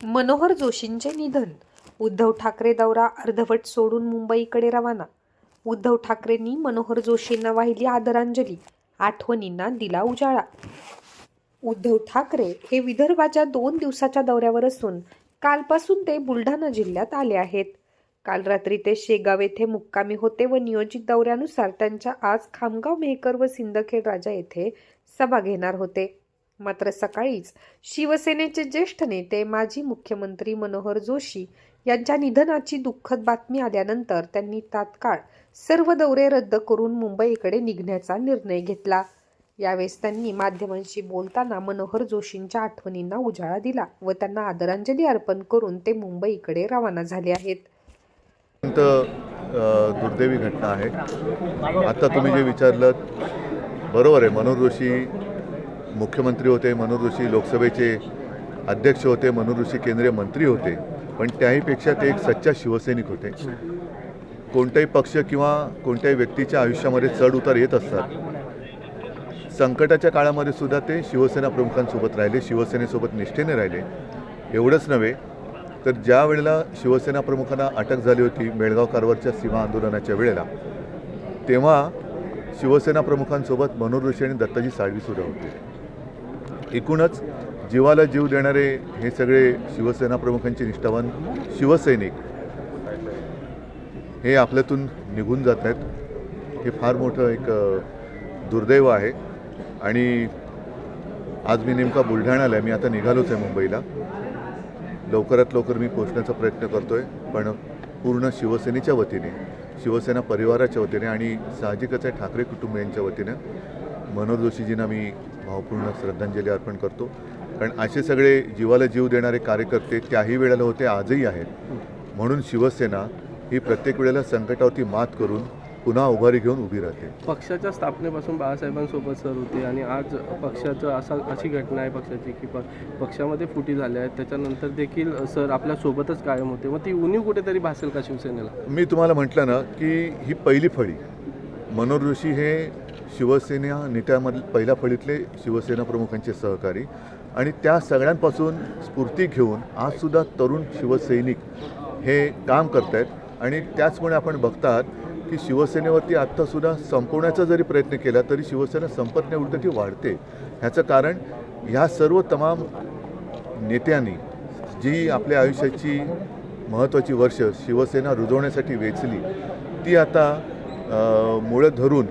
मनोहर जोशींचे निधन. उद्धव ठाकरे दौरा अर्धवट सोडून मुंबईकडे रवाना. उद्धव ठाकरेंनी मनोहर जोशींना वाहिली आदरांजली. आठवणींना दिला उजाळा. उद्धव ठाकरे हे विदर्भाच्या दोन दिवसाच्या दौऱ्यावर असून कालपासून ते बुलढाणा जिल्ह्यात आले आहेत. काल रात्री ते शेगाव येथे मुक्कामी होते व नियोजित दौऱ्यानुसार त्यांच्या आज खामगाव मेहकर व सिंदखेड राजा येथे सभा घेणार होते. मात्र सकाळीच शिवसेनेचे ज्येष्ठ नेते माजी मुख्यमंत्री मनोहर जोशी यांच्या निधनाची दुःखद बातमी आल्यानंतर त्यांनी तात्काळ सर्व दौरे रद्द करून मुंबईकडे निघण्याचा निर्णय घेतला. यावेळेस त्यांनी माध्यमांशी बोलताना मनोहर जोशींच्या आठवणींना उजाळा दिला व त्यांना आदरांजली अर्पण करून ते मुंबईकडे रवाना झाले आहेत. दुर्दैवी घटना आहे. आता तुम्ही जे विचारलं बरोबर आहे मनोहर जोशी मुख्यमंत्री होते मनोहर जोशी लोकसभेचे अध्यक्ष होते मनोहर जोशी केंद्रीय मंत्री होते पण त्याहीपेक्षा ते एक सच्चा शिवसैनिक होते. कोणताही पक्ष किंवा कोणत्याही व्यक्तीच्या आयुष्यामध्ये चढ उतार येत असतात संकटाच्या काळामध्ये सुद्धा ते शिवसेना प्रमुखांसोबत राहिले शिवसेनेसोबत निष्ठेने राहिले. एवढंच नव्हे तर ज्या वेळेला शिवसेना प्रमुखांना अटक झाली होती मेळगाव कारवारच्या सीमा आंदोलनाच्या वेळेला तेव्हा शिवसेना प्रमुखांसोबत मनोहर ऋषी आणि दत्ताजी साळवीसुद्धा होते. एकूणच जीवाला जीव देणारे हे सगळे शिवसेना प्रमुखांचे निष्ठावान शिवसैनिक हे आपल्यातून निघून जात आहेत. हे फार मोठं एक दुर्दैव आहे. आणि आज मी नेमका बुलढाण्याला आहे मी आता निघालोच आहे मुंबईला. लवकरात लवकर मी पोचण्याचा प्रयत्न करतो आहे पण पूर्ण शिवसेनेच्या वतीने शिवसेना परिवाराच्या वतीने आणि साहजिकच आहे ठाकरे कुटुंबियांच्या वतीनं मनोहर जोशीजींना मी भावपूर्ण श्रद्धांजली अर्पण करतो. कारण असे सगळे जीवाला जीव देणारे कार्यकर्ते त्याही वेळेला होते आजही आहेत. म्हणून शिवसेना ही प्रत्येक वेळेला संकटावरती मात करून पुन्हा उभारी घेऊन उभी राहते. पक्षाच्या स्थापनेपासून बाळासाहेबांसोबत सर होते आणि आज पक्षाचं असा अशी घटना आहे पक्षाची की प पक्षामध्ये फुटी झाल्या आहेत. त्याच्यानंतर देखील सर आपल्या सोबतच कायम होते. मग ती उणीव कुठेतरी भासेल का शिवसेनेला? मी तुम्हाला म्हटलं ना की ही पहिली फळी मनोहर जोशी हे शिवसेना नेत्यामधले पहिल्या फळीतले शिवसेना प्रमुखांचे सहकारी आणि त्या सगळ्यांपासून स्फूर्ती घेऊन आजसुद्धा तरुण शिवसैनिक हे काम करत आहेत आणि त्याचमुळे आपण बघतात की शिवसेनेवरती आत्तासुद्धा संपवण्याचा जरी प्रयत्न केला तरी शिवसेना संपत नाही ती वाढते. ह्याचं कारण ह्या सर्व तमाम नेत्यांनी जी आपल्या आयुष्याची महत्त्वाची वर्ष शिवसेना रुजवण्यासाठी वेचली ती आता मुळं धरून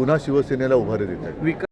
पुन्हा शिवसेनेला उभारी देत आहेत